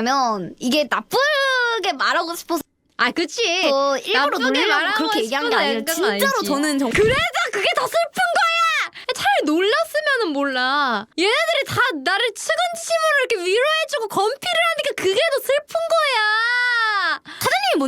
뭐냐면 이게 나쁘게 말하고 싶어서 아 그치. 일부러 나쁘게 놀리려고 말하고 그렇게 얘기한 게 싶어서 아니라 진짜로 아니지. 저는 정 그래서 그게 더 슬픈 거야. 차라리 놀랐으면은 몰라. 얘네들이 다 나를 측은침으로 이렇게 위로해주고 건피를 하니까 그게 더 슬픈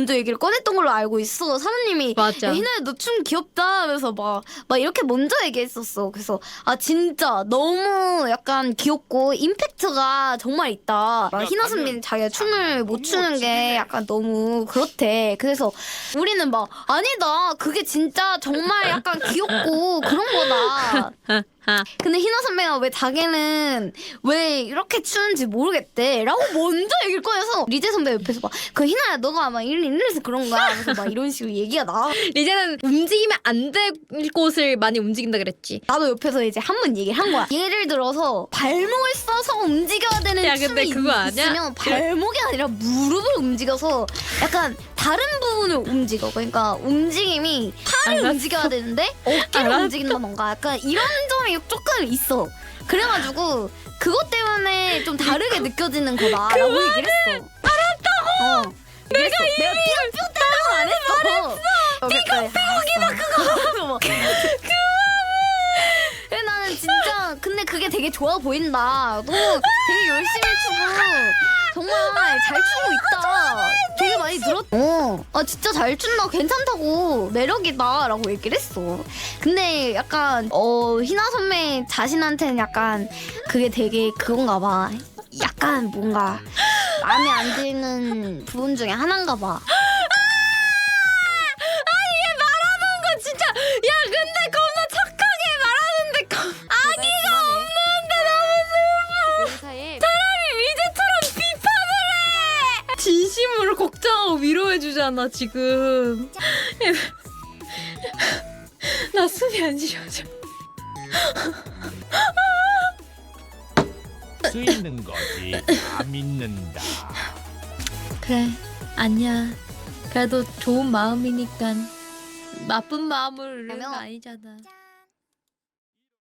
먼저 얘기를 꺼냈던 걸로 알고 있어. 사장님이 맞아. 야, 희나야 너 춤 귀엽다 하면서 막, 막 이렇게 먼저 얘기했었어. 그래서 아 진짜 너무 약간 귀엽고 임팩트가 정말 있다. 막 희나 선배는 자기가 춤을 못 추는 게 약간 너무 그렇대. 그래서 우리는 막 아니다. 그게 진짜 정말 약간 귀엽고 그런 거다. 근데 희나 선배가 왜 자기는 왜 이렇게 추는지 모르겠대 라고 먼저 얘기를 꺼내서 리제 선배 옆에서 막 그 희나야 너가 아마 이래 이래서 그런 거야 그래서 막 이런 식으로 얘기가 나와 이제는 움직이면 안 될 곳을 많이 움직인다 그랬지. 나도 옆에서 이제 한 번 얘기를 한 거야 예를 들어서 발목을 써서 움직여야 되는 야, 근데 춤이 그거 아니야? 있으면 발목이 아니라 무릎을 움직여서 약간 다른 부분을 움직여 그러니까 움직임이 팔을 알았어. 움직여야 되는데 어깨를 알았어. 움직인다던가 약간 이런 점이 조금 있어. 그래가지고 그것 때문에 좀 다르게 느껴지는 거다라고 얘기를 했어. 알았다고! 어. 내가 이미 내가 삐걱삐걱 안 했어. 삐걱삐걱이다 그거 그래 나는 진짜 근데 그게 되게 좋아 보인다 너 되게 열심히 추고 정말 잘 추고 있다. 되게 많이 들었 어, 아 진짜 잘 춘다. 괜찮다고. 매력이다 라고 얘기를 했어. 근데 약간 어 희나 선배 자신한테는 약간 그게 되게 그건가 봐. 약간 뭔가 마음에 안 드는 부분 중에 하나인가 봐 진심으로 걱정하고 위로해 주잖아 지금. 나 숨이 안 쉬어져. 수 있는 거지 다 믿는다. 그래 아니야. 그래도 좋은 마음이니까 나쁜 마음을 이런 거 아니잖아.